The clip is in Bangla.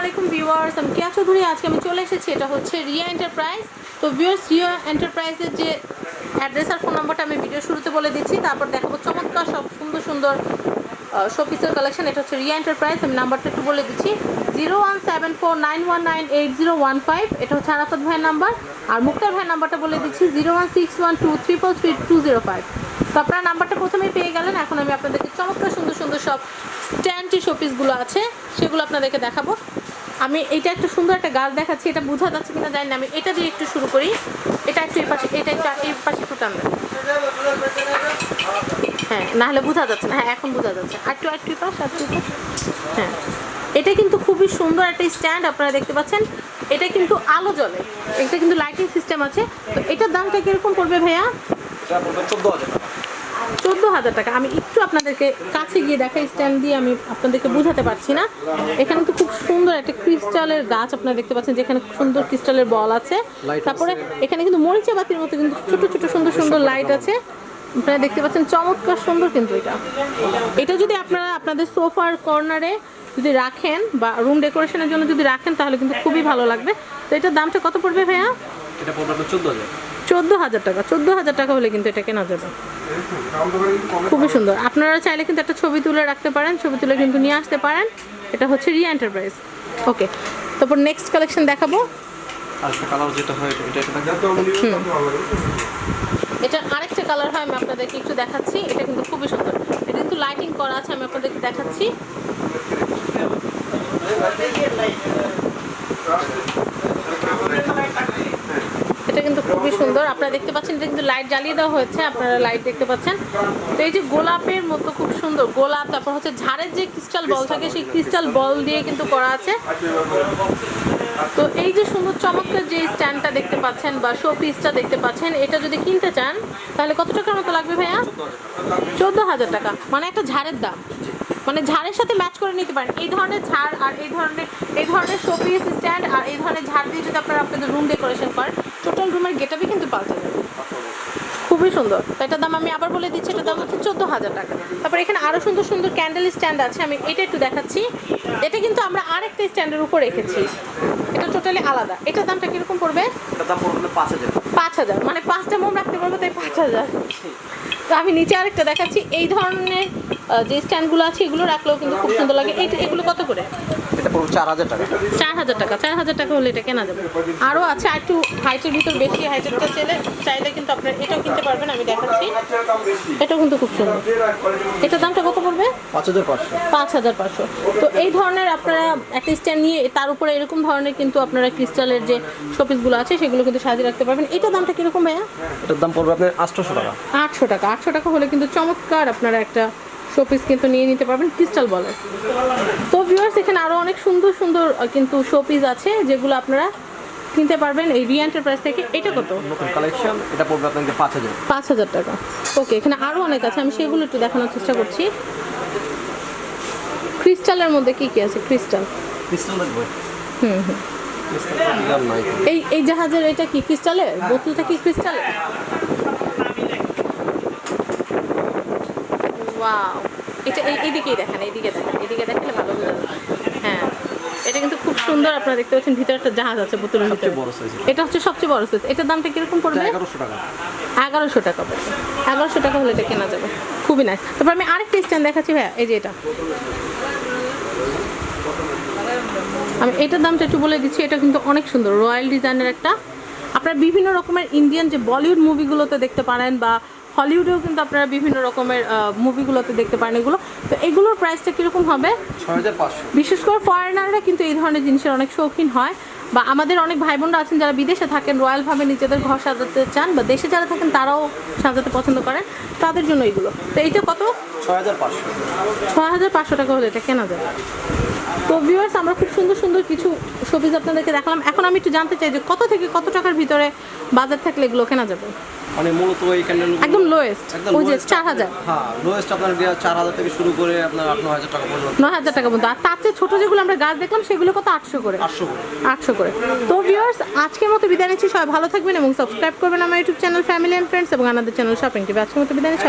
আলাইকুম ভিউয়ার্স, আমি কেয়া চৌধুরী, আজকে আমি চলে এসেছি, এটা হচ্ছে রিয়া এন্টারপ্রাইজ তো ভিউয়ার্স, রিয়া এন্টারপ্রাইজের যে অ্যাড্রেস আর ফোন নাম্বারটা আমি ভিডিও শুরুতে বলে দিচ্ছি, তারপর দেখাবো চমৎকার সব সুন্দর সুন্দর শোপিসের কালেকশন এটা হচ্ছে রিয়া এন্টারপ্রাইজ আমি নাম্বারটা একটু বলে দিচ্ছি। Zero one seven four nine one nine eight zero one five, এটা হচ্ছে আরাফাত ভাইয়ের নাম্বার। আর মুক্তার ভাইয়ের নাম্বারটা বলে দিচ্ছি, zero one six one two triple three two zero five. তো আপনার নাম্বারটা প্রথমেই পেয়ে গেলেন, এখন আমি আপনাদেরকে চমৎকার সুন্দর সুন্দর সব স্ট্যান্ড শোপিসগুলো আছে, সেগুলো আপনাদেরকে দেখাবো। আমি এটা একটা সুন্দর একটা গাছ দেখাচ্ছি, এটা বোঝা যাচ্ছে কিনা জানি না, আমি এটা দিয়ে একটু শুরু করি। এটা একটু এই পাশে এটা একটু এই পাশে একটু টানবেন হ্যাঁ না হলে বোঝা যাচ্ছে না হ্যাঁ এখন বোঝা যাচ্ছে। আর একটু পাশ একটু পাশ। হ্যাঁ এটা কিন্তু খুবই সুন্দর একটা স্ট্যান্ড, আপনারা দেখতে পাচ্ছেন। এটা কিন্তু আলো জ্বলে, এটা কিন্তু লাইটিং সিস্টেম আছে। তো এটার দামটা কীরকম পড়বে ভাইয়া? চোদ্দ হাজার। চোদ্দ হাজার টাকা। আমি একটু আপনাদেরকে কাছে গিয়ে দেখাই স্ট্যান্ড দিয়ে আমি আপনাদেরকে বোঝাতে পারছি না। এখানে তো খুব সুন্দর একটা ক্রিস্টালের গাছ আপনারা দেখতে পাচ্ছেন যেখানে সুন্দর ক্রিস্টালের বল আছে। তারপরে এখানে কিন্তু মরিচা বাতির মতো কিন্তু ছোট ছোট সুন্দর সুন্দর লাইট আছে। আপনারা দেখতে পাচ্ছেন চমৎকার সুন্দর কিন্তু এটা। এটা যদি আপনারা আপনাদের সোফার কর্নারে যদি রাখেন বা রুম ডেকোরেশনের জন্য যদি রাখেন তাহলে কিন্তু খুবই ভালো লাগবে। তো এটার দামটা কত পড়বে ভাইয়া? এটা পড়বে চোদ্দ হাজার। চোদ্দ হাজার টাকা। চোদ্দ হাজার টাকা হলে কিন্তু এটা কেনা যাবে। খুবই সুন্দর। আপনারা চাইলে কিন্তু একটা ছবি তুলে রাখতে পারেন ছবি তুলে কিন্তু নিয়ে আসতে পারেন। এটা হচ্ছে রিয়া এন্টারপ্রাইজ। ওকে তারপর নেক্সট কালেকশন দেখাবো। হয় এটা এটা এটা আরেকটা কালার হয় আমি আপনাদেরকে একটু দেখাচ্ছি। এটা কিন্তু খুবই সুন্দর। এটা কিন্তু লাইটিং করা আছে আমি আপনাদেরকে দেখাচ্ছি। এটা কিন্তু খুবই সুন্দর। আপনারা দেখতে পাচ্ছেন, এটা কিন্তু লাইট জ্বালিয়ে দেওয়া হয়েছে। আপনারা লাইট দেখতে পাচ্ছেন। তো এই যে গোলাপের মতো খুব সুন্দর গোলাপ, তারপর হচ্ছে ঝাড়ের যে ক্রিস্টাল বল থাকে, সেই ক্রিস্টাল বল দিয়ে কিন্তু করা আছে। তো এই যে সুন্দর চমৎকার যে স্ট্যান্ডটা দেখতে পাচ্ছেন বা শো পিসটা দেখতে পাচ্ছেন, এটা যদি কিনতে চান, তাহলে কত টাকার মতো লাগবে ভাইয়া? চোদ্দ হাজার টাকা। মানে একটা ঝাড়ের দাম। মানে ঝাড়ের সাথে ম্যাচ করে নিতে পারেন। এই ধরনের ঝাড় আর এই ধরনের এই ধরনের শো পিস স্ট্যান্ড আর এই ধরনের ঝাড় দিয়ে যদি আপনারা আপনাদের রুম ডেকোরেশন করেন টোটাল রুমের গেটাবই কিন্তু পাল্টে যাবে খুবই সুন্দর। তো এটার দাম আমি আবার বলে দিচ্ছি এটার দাম হচ্ছে চোদ্দ হাজার টাকা। তারপর এখানে আরও সুন্দর সুন্দর ক্যান্ডেল স্ট্যান্ড আছে আমি এটা একটু দেখাচ্ছি। এটা কিন্তু আমরা আরেকটা স্ট্যান্ডের উপর রেখেছি। এটা টোটালি আলাদা। এটার দামটা কীরকম পড়বে? পাঁচ হাজার। পাঁচ হাজার। মানে পাঁচটা মোম রাখতে পারব তাই পাঁচ হাজার। তো আমি নিচে আরেকটা দেখাচ্ছি। এই ধরনের যে স্ট্যান্ডগুলো আছে এগুলো রাখলেও কিন্তু খুব সুন্দর লাগে। এই এগুলো কত করে? এটা পড়বে চার হাজার টাকা। চার হাজার টাকা চার হাজার টাকা হলে এটা কেনা যাবে। আরও আছে আর একটু হাইটের ভিতর বেশি হাইটেরটা চাইলে চাইলে কিন্তু আপনার এটাও কিনতে পারবেন আমি দেখাচ্ছি। এটাও কিন্তু খুব সুন্দর। এটার দামটা কত পড়বে? পাঁচ হাজার পাঁচশো। পাঁচ হাজার পাঁচশো। তো এই ধরনের আপনারা একটা স্ট্যান্ড নিয়ে তার উপরে এরকম ধরনের কিন্তু আপনারা ক্রিস্টালের যে শোপিসগুলো আছে সেগুলো কিন্তু সাজিয়ে রাখতে পারবেন। এটার দামটা কীরকম ভাইয়া? এটার দাম পড়বে আপনার আটশোশো টাকা। আটশো টাকা। আটশো টাকা হলে কিন্তু চমৎকার আপনারা একটা শোপিস কিন্তু নিয়ে নিতে পারবেন ক্রিস্টাল বলের তো ভিউয়ার্স এখানে আরও অনেক সুন্দর সুন্দর কিন্তু শোপিস আছে যেগুলো আপনারা কিনতে পারবেন এই রি এন্টারপ্রাইজ থেকে। এটা কত? নতুন কালেকশন এটা পড়বে হাজার। পাঁচ হাজার টাকা। ওকে এখানে আরও অনেক আছে আমি সেগুলো একটু দেখানোর চেষ্টা করছি। ক্রিস্টালের মধ্যে কি কি আছে? ক্রিস্টাল ক্রিস্টাল লাগবে। হুম হুম। এই এই জাহাজের এটা কি ক্রিস্টালের বোতলটা কি ক্রিস্টালের ওয়াও এটা এই এইদিকেই দেখেন এইদিকে দেখেন এইদিকে দেখলে ভালো বোঝা হ্যাঁ। এটা কিন্তু খুব সুন্দর আপনারা দেখতে পাচ্ছেন ভিতরে একটা জাহাজ আছে বোতলের ভিতরে। এটা। হচ্ছে সবচেয়ে বড় সাইজ এটার দামটা কীরকম পড়বে? এগারোশো টাকা। এগারোশো টাকা পড়বে। এগারোশো টাকা হলে এটা কেনা যাবে। খুবই নাইস তারপর আমি আরেকটা স্ট্যান্ড দেখাচ্ছি ভাইয়া। এই যে এটা। আমি এটার দামটা একটু বলে দিচ্ছি এটা কিন্তু অনেক সুন্দর। রয়্যাল ডিজাইনের একটা। আপনারা বিভিন্ন রকমের ইন্ডিয়ান যে বলিউড মুভিগুলোতে দেখতে পারেন বা হলিউডেও কিন্তু আপনারা বিভিন্ন রকমের মুভিগুলোতে দেখতে পারেন এগুলো। তো এগুলোর প্রাইসটা কীরকম হবে? বিশেষ করে ফরেনাররা কিন্তু এই ধরনের জিনিসের অনেক শৌখিন হয়। বা আমাদের অনেক ভাই বোনরা আছেন যারা বিদেশে থাকেন রয়্যালভাবে নিজেদের ঘর সাজাতে চান বা দেশে যারা থাকেন তারাও সাজাতে পছন্দ করেন। তাদের জন্য এইগুলো তো এইটা কত? ছয় হাজার পাঁচশো। ছয় হাজার পাঁচশো টাকা হলে এটা কেনা যাবে? তো ভিউয়ার্স আমরা খুব সুন্দর সুন্দর কিছু শোপিস আপনাদেরকে দেখালাম। এখন আমি একটু জানতে চাই যে কত থেকে কত টাকার ভিতরে বাজার থাকলে এগুলো কেনা যাবে? মানে মূলত এই ক্যান্ডেল একদম লোয়েস্ট ওই যে lowest চার হাজার। হ্যাঁ লোয়েস্ট আপনার দেওয়া চার হাজার থেকে শুরু করে আপনার আট ন হাজার টাকা পর্যন্ত। নয় হাজার টাকা পর্যন্ত। আর তার চেয়ে ছোটো যেগুলো আমরা গাছ দেখলাম সেগুলো কত? আটশো করে। আটশো করে। আটশো করে। তো ভিউয়ার্স আজকের মতো বিদায় নিচ্ছি। সবাই ভালো থাকবেন এবং সাবস্ক্রাইব করবেন আমার YouTube channel family and friends এবং আমাদের চ্যানেল শপিং টিভি আজকের মতো বিদায় নিচ্ছি।